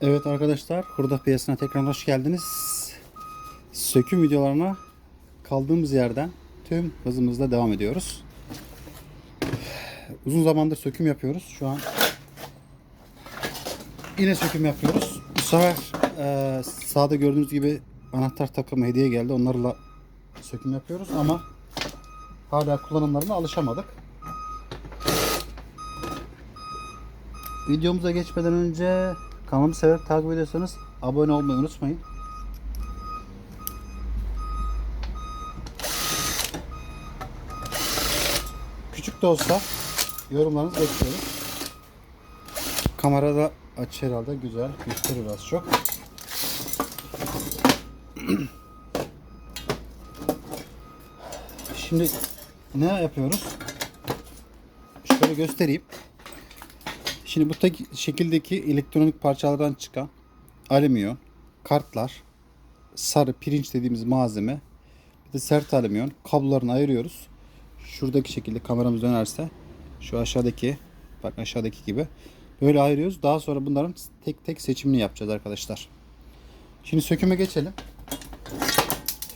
Evet arkadaşlar, hurda piyasasına tekrar hoş geldiniz. Söküm videolarına kaldığımız yerden tüm hızımızla devam ediyoruz. Uzun zamandır söküm yapıyoruz. Şu an yine söküm yapıyoruz. Bu sefer e, sağda gördüğünüz gibi anahtar takımı hediye geldi. Onlarla söküm yapıyoruz ama hala kullanımlarına alışamadık. Videomuza geçmeden önce kanalımı severek takip ediyorsanız abone olmayı unutmayın. Küçük de olsa yorumlarınızı bekliyorum. Kamerada aç herhalde güzel gösterir az çok. Şimdi ne yapıyoruz? Şöyle göstereyim. Şimdi bu tek şekildeki elektronik parçalardan çıkan alüminyum, kartlar, sarı pirinç dediğimiz malzeme, bir de sert alüminyum kablolarını ayırıyoruz. Şuradaki şekilde kameramız dönerse şu aşağıdaki bak aşağıdaki gibi böyle ayırıyoruz. Daha sonra bunların tek tek seçimini yapacağız arkadaşlar. Şimdi söküme geçelim.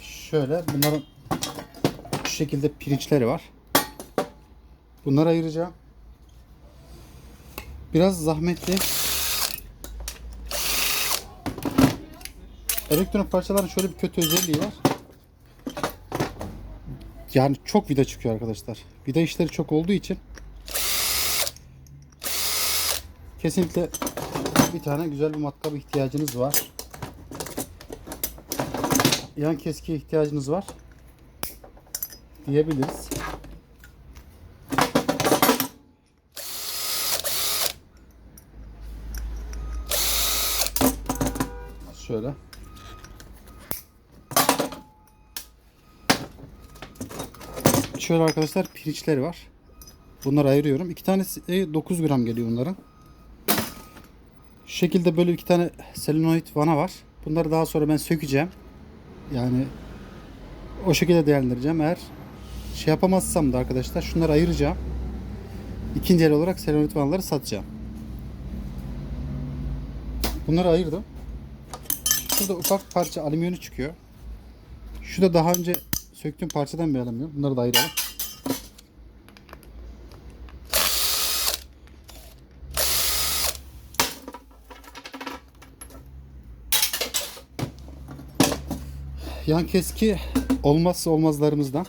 Şöyle bunların şu şekilde pirinçleri var. Bunları ayıracağım. Biraz zahmetli. Elektronik parçaların şöyle bir kötü özelliği var. Yani çok vida çıkıyor arkadaşlar. Vida işleri çok olduğu için kesinlikle bir tane güzel bir matkap ihtiyacınız var. Yan keski ihtiyacınız var diyebiliriz. Şöyle. Şöyle arkadaşlar pirinçleri var. Bunları ayırıyorum. İki tanesi 9 gram geliyor bunların. Şu şekilde böyle iki tane selenoid vana var. Bunları daha sonra ben sökeceğim. Yani o şekilde değerlendireceğim. Eğer şey yapamazsam da arkadaşlar şunları ayıracağım. İkinci el olarak selenoid vanaları satacağım. Bunları ayırdım. Şurada ufak parça alüminyonu çıkıyor. Şu da daha önce söktüğüm parçadan bir alüminyum. Bunları da ayıralım. Yan keski olmazsa olmazlarımızdan.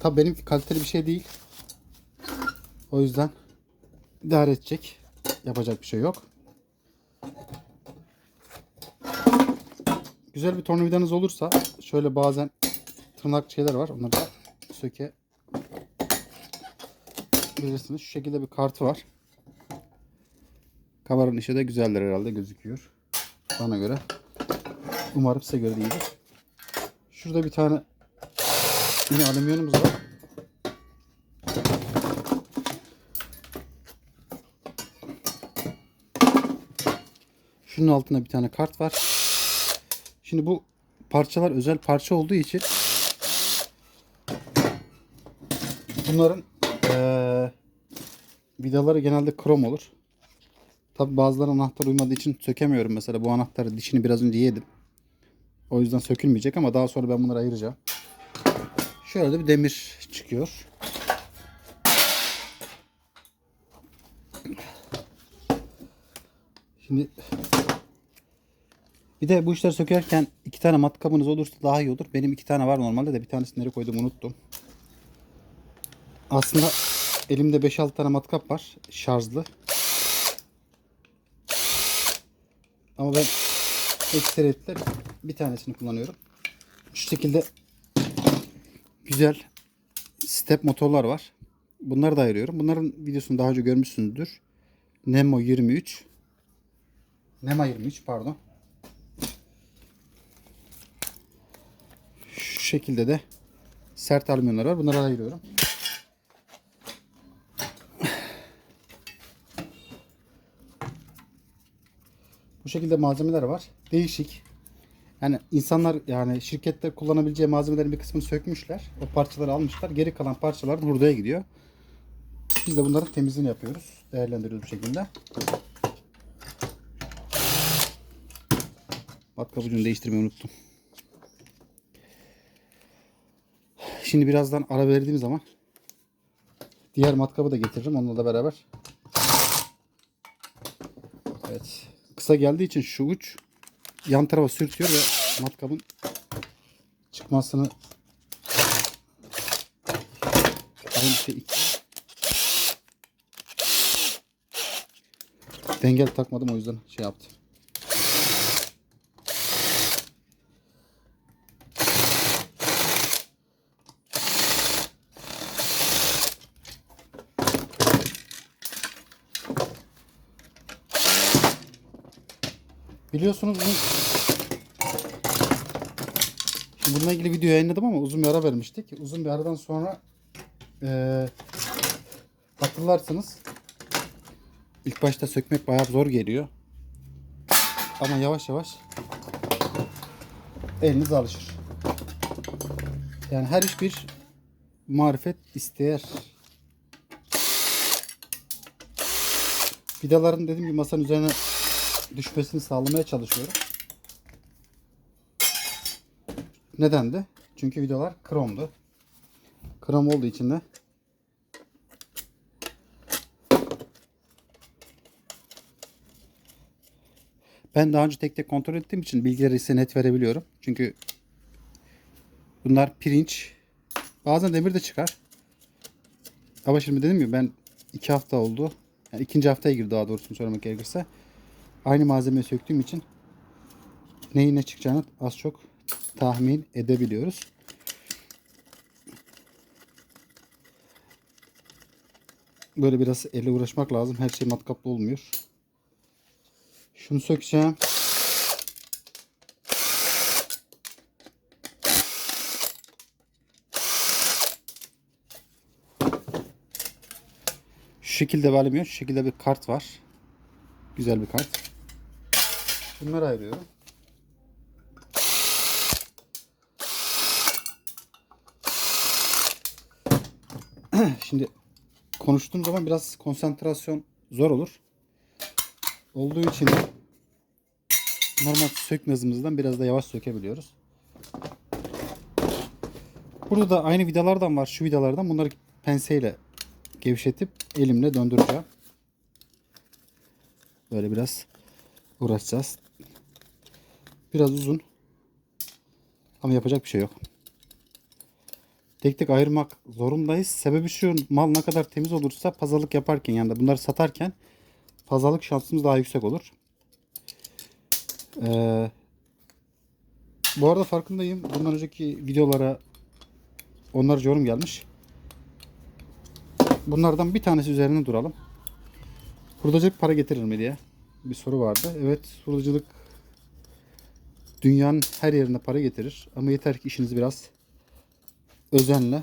Tabii benimki kaliteli bir şey değil. O yüzden idare edecek. Yapacak bir şey yok. Güzel bir tornavidanız olursa şöyle bazen tırnak şeyler var. Onları da söke bilirsiniz. Şu şekilde bir kartı var. Kameranın işi de güzeldir herhalde gözüküyor. Bana göre. Umarım size göre değildir. Şurada bir tane yine alüminyonumuz var. Şunun altında bir tane kart var. Şimdi bu parçalar özel parça olduğu için bunların eee vidaları genelde krom olur. Tabi bazıları anahtar uymadığı için sökemiyorum. Mesela bu anahtarı dişini biraz önce yedim. O yüzden sökülmeyecek ama daha sonra ben bunları ayıracağım. Şöyle de bir demir çıkıyor. Şimdi bir de bu işleri sökerken iki tane matkabınız olursa daha iyi olur. Benim iki tane var normalde de bir tanesini nereye koydum unuttum. Aslında elimde 5-6 tane matkap var şarjlı. Ama ben ekseriyetle bir tanesini kullanıyorum. Şu şekilde güzel step motorlar var. Bunları da ayırıyorum. Bunların videosunu daha önce görmüşsünüzdür. Nemo 23 Nema 23 pardon. Şekilde de sert alüminyonlar var. Bunları ayırıyorum. Bu şekilde malzemeler var. Değişik. Yani insanlar yani şirkette kullanabileceği malzemelerin bir kısmını sökmüşler. O parçaları almışlar. Geri kalan parçalar hurdaya gidiyor. Biz de bunların temizliğini yapıyoruz. Değerlendiriyoruz bu şekilde. Matkap ucunu değiştirmeyi unuttum. Şimdi birazdan ara verdiğim zaman diğer matkabı da getiririm onunla da beraber. Evet. Kısa geldiği için şu uç yan tarafa sürtüyor ve matkabın çıkmasını aynı şey Dengel takmadım o yüzden şey yaptı. Biliyorsunuz bu Şimdi bununla ilgili video yayınladım ama uzun bir ara vermiştik. Uzun bir aradan sonra eee hatırlarsınız İlk başta sökmek bayağı zor geliyor. Ama yavaş yavaş eliniz alışır. Yani her iş bir marifet isteyer. Vidaların dediğim gibi masanın üzerine düşmesini sağlamaya çalışıyorum. Neden de? Çünkü vidalar kromdu. Krom olduğu için de Ben daha önce tek tek kontrol ettiğim için bilgileri size net verebiliyorum. Çünkü bunlar pirinç. Bazen demir de çıkar. Ama şimdi dedim ya ben iki hafta oldu. Yani ikinci haftaya girdi daha doğrusunu söylemek gerekirse. Aynı malzemeyi söktüğüm için neyin ne çıkacağını az çok tahmin edebiliyoruz. Böyle biraz elle uğraşmak lazım. Her şey matkaplı olmuyor. Şunu sökeceğim. Şu şekilde bağlamıyor. Şu şekilde bir kart var. Güzel bir kart. Bunları ayırıyorum. Şimdi konuştuğum zaman biraz konsantrasyon zor olur. Olduğu için normal sökme hızımızdan biraz da yavaş sökebiliyoruz. Burada da aynı vidalardan var. Şu vidalardan bunları penseyle gevşetip elimle döndüreceğim. Böyle biraz uğraşacağız. Biraz uzun. Ama yapacak bir şey yok. Tek tek ayırmak zorundayız. Sebebi şu mal ne kadar temiz olursa pazarlık yaparken yani bunları satarken pazarlık şansımız daha yüksek olur. Ee, bu arada farkındayım. Bundan önceki videolara onlarca yorum gelmiş. Bunlardan bir tanesi üzerine duralım. Hurdacılık para getirir mi diye bir soru vardı. Evet hurdacılık dünyanın her yerine para getirir. Ama yeter ki işinizi biraz özenle,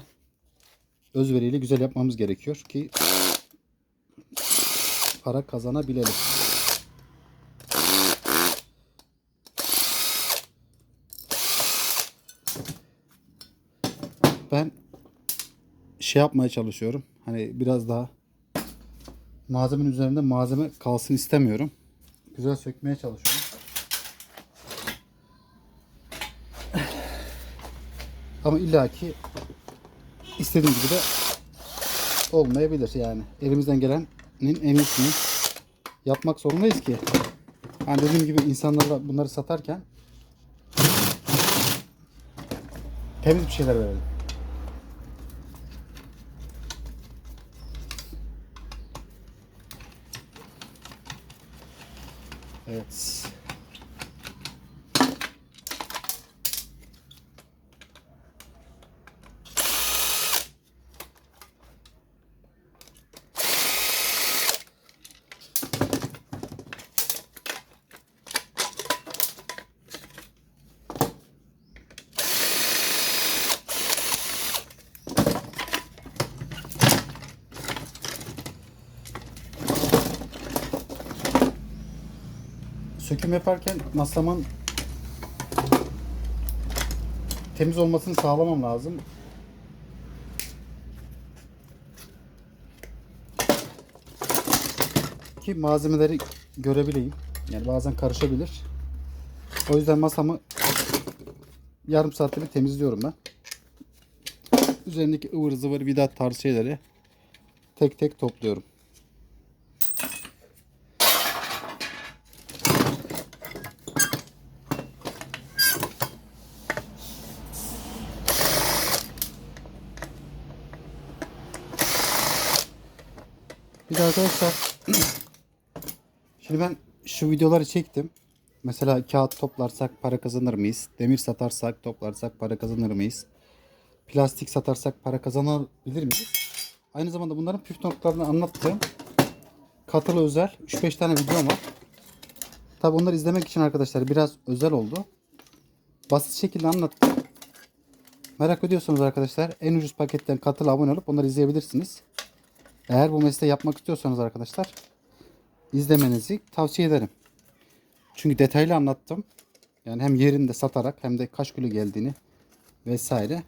özveriyle güzel yapmamız gerekiyor ki para kazanabilelim. Ben şey yapmaya çalışıyorum. Hani biraz daha malzemenin üzerinde malzeme kalsın istemiyorum. Güzel sökmeye çalışıyorum. Ama illaki istediğim gibi de olmayabilir yani. Elimizden gelenin en iyisini yapmak zorundayız ki. Hani dediğim gibi insanlara bunları satarken temiz bir şeyler verelim. Evet. Söküm yaparken masamın temiz olmasını sağlamam lazım. ki malzemeleri görebileyim. Yani bazen karışabilir. O yüzden masamı yarım saatte bir temizliyorum ben. Üzerindeki ıvır zıvır vidat tarzı şeyleri tek tek topluyorum. Arkadaşlar şimdi ben şu videoları çektim. Mesela kağıt toplarsak para kazanır mıyız? Demir satarsak toplarsak para kazanır mıyız? Plastik satarsak para kazanabilir miyiz? Aynı zamanda bunların püf noktalarını anlattığım katılı özel 3-5 tane videom var. Tabi onları izlemek için arkadaşlar biraz özel oldu. Basit şekilde anlattım. Merak ediyorsanız arkadaşlar en ucuz paketten katılı abone olup onları izleyebilirsiniz. Eğer bu mesleği yapmak istiyorsanız arkadaşlar izlemenizi tavsiye ederim. Çünkü detaylı anlattım. Yani hem yerinde satarak hem de kaç kilo geldiğini vesaire.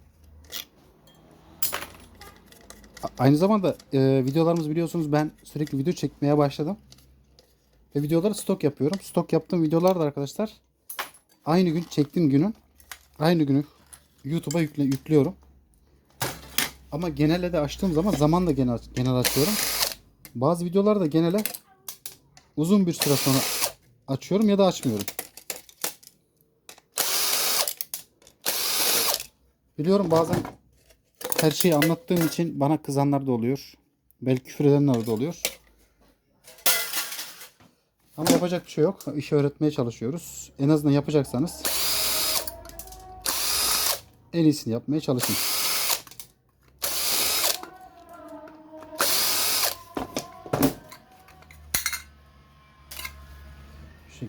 Aynı zamanda e, videolarımız biliyorsunuz ben sürekli video çekmeye başladım. Ve videoları stok yapıyorum. Stok yaptığım videolar da arkadaşlar aynı gün çektiğim günün aynı günü YouTube'a yükle, yüklüyorum. Ama genelde de açtığım zaman zaman da genel, genel açıyorum. Bazı videolarda genele uzun bir süre sonra açıyorum ya da açmıyorum. Biliyorum bazen her şeyi anlattığım için bana kızanlar da oluyor. Belki küfür edenler de oluyor. Ama yapacak bir şey yok. İşi öğretmeye çalışıyoruz. En azından yapacaksanız en iyisini yapmaya çalışın.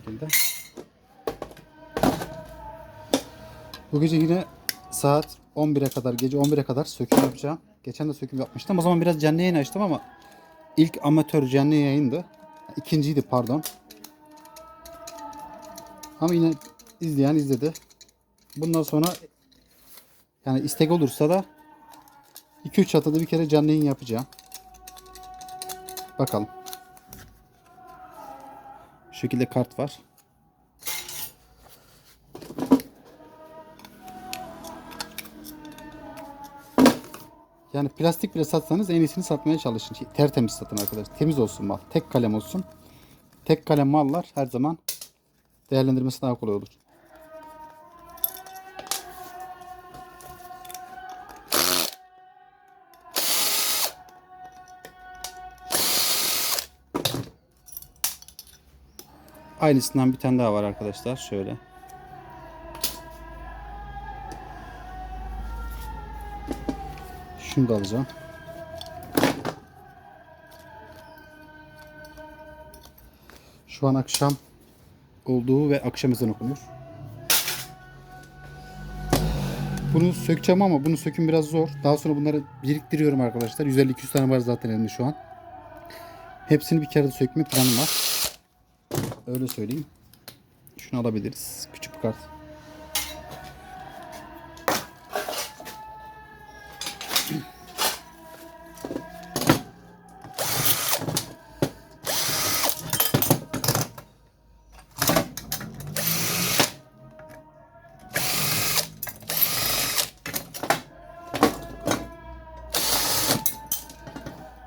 Bu şekilde. Bu gece yine saat 11'e kadar, gece 11'e kadar söküm yapacağım. Geçen de söküm yapmıştım. O zaman biraz canlı yayın açtım ama ilk amatör canlı yayındı. İkinciydi pardon. Ama yine izleyen izledi. Bundan sonra yani istek olursa da 2-3 çatıda bir kere canlı yayın yapacağım. Bakalım. Şekilde kart var. Yani plastik bile satsanız en iyisini satmaya çalışın. Şey, Tertemiz satın arkadaşlar. Temiz olsun mal. Tek kalem olsun. Tek kalem mallar her zaman değerlendirmesi daha kolay olur. Aynısından bir tane daha var arkadaşlar. Şöyle. Şunu da alacağım. Şu an akşam olduğu ve akşam ezanı okunuyor. Bunu sökeceğim ama bunu söküm biraz zor. Daha sonra bunları biriktiriyorum arkadaşlar. 150-200 tane var zaten elimde şu an. Hepsini bir kere de sökme planım var. Öyle söyleyeyim. Şunu alabiliriz. Küçük bir kart.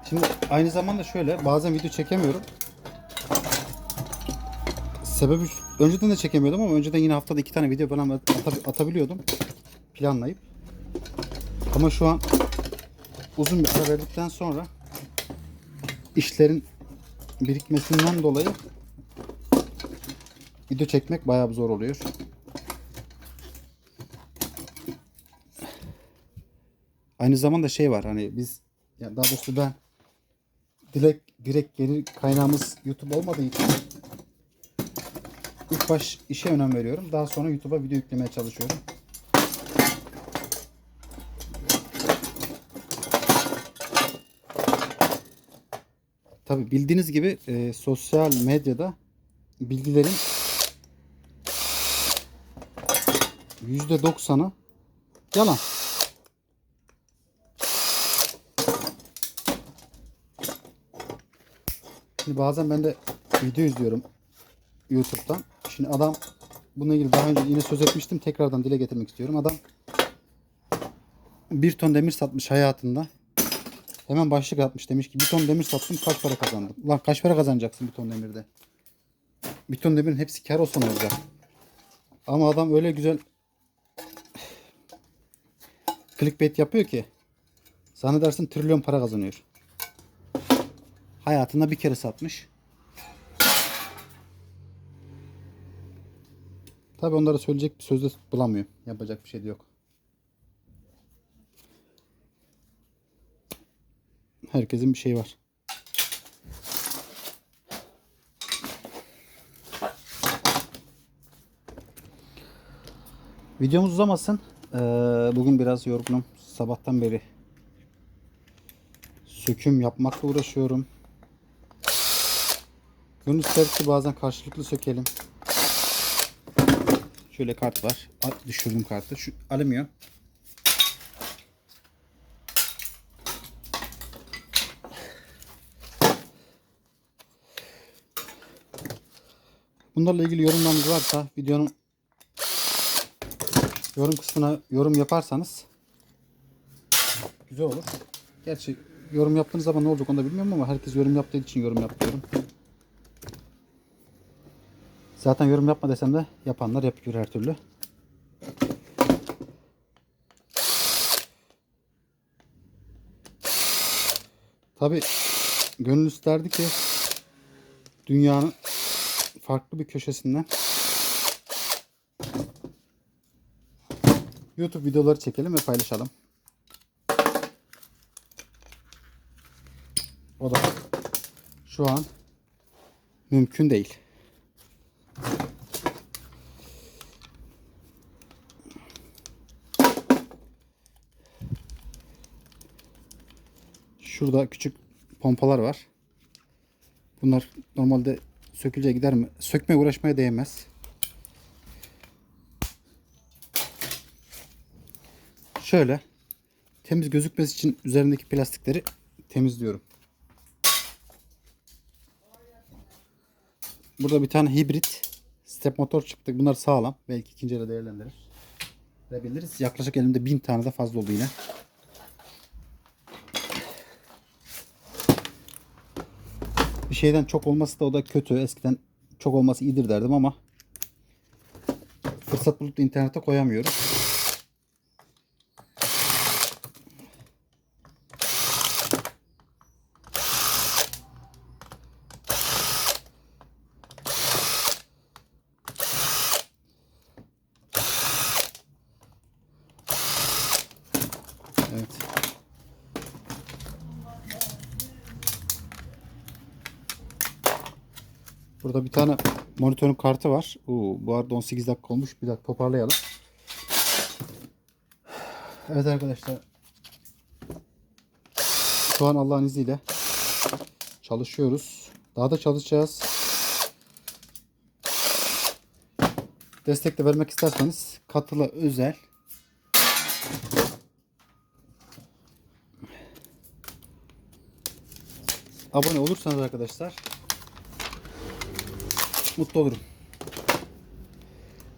Şimdi aynı zamanda şöyle bazen video çekemiyorum. Sebebi önceden de çekemiyordum ama önceden yine haftada iki tane video ata- atabiliyordum planlayıp. Ama şu an uzun bir ara verdikten sonra işlerin birikmesinden dolayı video çekmek bayağı zor oluyor. Aynı zamanda şey var hani biz ya daha doğrusu ben direkt direkt gelir kaynağımız YouTube olmadığı için ilk baş işe önem veriyorum. Daha sonra YouTube'a video yüklemeye çalışıyorum. Tabi bildiğiniz gibi e, sosyal medyada bilgilerin %90'ı yalan. Şimdi bazen ben de video izliyorum YouTube'dan. Şimdi adam bununla ilgili daha önce yine söz etmiştim. Tekrardan dile getirmek istiyorum. Adam bir ton demir satmış hayatında. Hemen başlık atmış demiş ki bir ton demir sattım kaç para kazandım. Lan kaç para kazanacaksın bir ton demirde? Bir ton demirin hepsi kar olsa ne olacak? Ama adam öyle güzel clickbait yapıyor ki zannedersin trilyon para kazanıyor. Hayatında bir kere satmış. Tabi onlara söyleyecek bir söz de bulamıyor. Yapacak bir şey de yok. Herkesin bir şeyi var. Videomuz uzamasın. Ee, bugün biraz yorgunum. Sabahtan beri söküm yapmakla uğraşıyorum. Gönül ister ki bazen karşılıklı sökelim. Şöyle kart var. Düşürdüm kartı. Şu alüminyum. Bunlarla ilgili yorumlarınız varsa videonun yorum kısmına yorum yaparsanız güzel olur. Gerçi yorum yaptığınız zaman ne olacak onu da bilmiyorum ama herkes yorum yaptığı için yorum yapıyorum. Zaten yorum yapma desem de yapanlar yapıyor her türlü. Tabi gönül isterdi ki dünyanın farklı bir köşesinden YouTube videoları çekelim ve paylaşalım. O da şu an mümkün değil. Şurada küçük pompalar var. Bunlar normalde sökülce gider mi? Sökmeye uğraşmaya değmez. Şöyle temiz gözükmesi için üzerindeki plastikleri temizliyorum. Burada bir tane hibrit step motor çıktı. Bunlar sağlam. Belki ikinci ele değerlendirir. Yaklaşık elimde bin tane de fazla oldu yine. Şeyden çok olması da o da kötü. Eskiden çok olması iyidir derdim ama fırsat bulup da internete koyamıyorum. Evet. Burada bir tane monitörün kartı var. Oo, bu arada 18 dakika olmuş. Bir dakika toparlayalım. Evet arkadaşlar. Şu an Allah'ın izniyle çalışıyoruz. Daha da çalışacağız. Destek de vermek isterseniz katıla özel abone olursanız arkadaşlar mutlu olurum.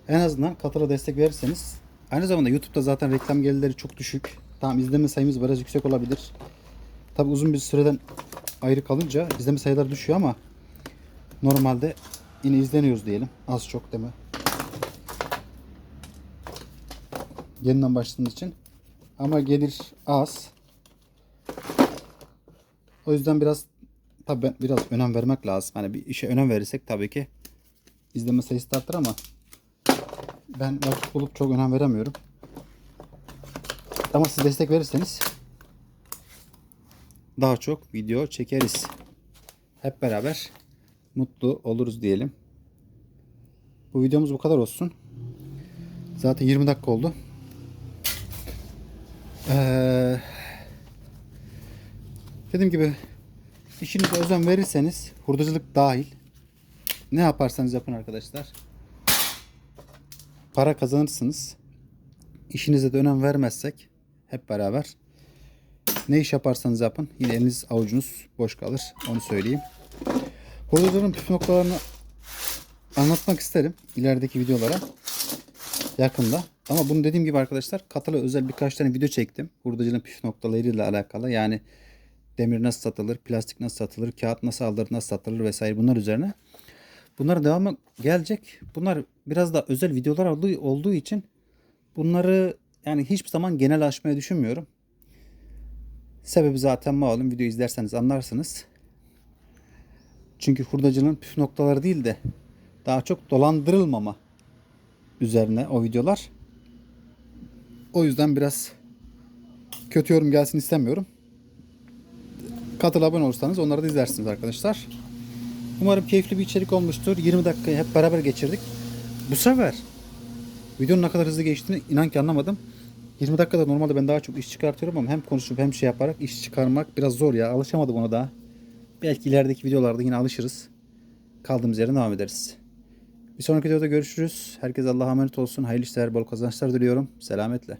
En azından katıla destek verirseniz aynı zamanda YouTube'da zaten reklam gelirleri çok düşük. Tamam izleme sayımız biraz yüksek olabilir. Tabi uzun bir süreden ayrı kalınca izleme sayıları düşüyor ama normalde yine izleniyoruz diyelim. Az çok deme. Yeniden başladığımız için. Ama gelir az. O yüzden biraz tabii ben biraz önem vermek lazım. Hani bir işe önem verirsek tabii ki izleme sayısı da artar ama ben vakit bulup çok önem veremiyorum. Ama siz destek verirseniz daha çok video çekeriz. Hep beraber mutlu oluruz diyelim. Bu videomuz bu kadar olsun. Zaten 20 dakika oldu. Ee, dediğim gibi işinize özen verirseniz hurdacılık dahil ne yaparsanız yapın arkadaşlar. Para kazanırsınız. İşinize de önem vermezsek hep beraber ne iş yaparsanız yapın yine eliniz avucunuz boş kalır. Onu söyleyeyim. Hurdacının püf noktalarını anlatmak isterim ilerideki videolara yakında. Ama bunu dediğim gibi arkadaşlar katılı özel birkaç tane video çektim. Hurdacının püf noktalarıyla alakalı. Yani demir nasıl satılır, plastik nasıl satılır, kağıt nasıl alınır, nasıl satılır vesaire bunlar üzerine. Bunlar devamı gelecek. Bunlar biraz da özel videolar olduğu, için bunları yani hiçbir zaman genel açmayı düşünmüyorum. Sebebi zaten malum. Video izlerseniz anlarsınız. Çünkü hurdacının püf noktaları değil de daha çok dolandırılmama üzerine o videolar. O yüzden biraz kötü yorum gelsin istemiyorum. Katıl abone olursanız onları da izlersiniz arkadaşlar. Umarım keyifli bir içerik olmuştur. 20 dakikayı hep beraber geçirdik. Bu sefer videonun ne kadar hızlı geçtiğini inan ki anlamadım. 20 dakikada normalde ben daha çok iş çıkartıyorum ama hem konuşup hem şey yaparak iş çıkarmak biraz zor ya. Alışamadım ona daha. Belki ilerideki videolarda yine alışırız. Kaldığımız yerden devam ederiz. Bir sonraki videoda görüşürüz. Herkes Allah'a emanet olsun. Hayırlı işler, bol kazançlar diliyorum. Selametle.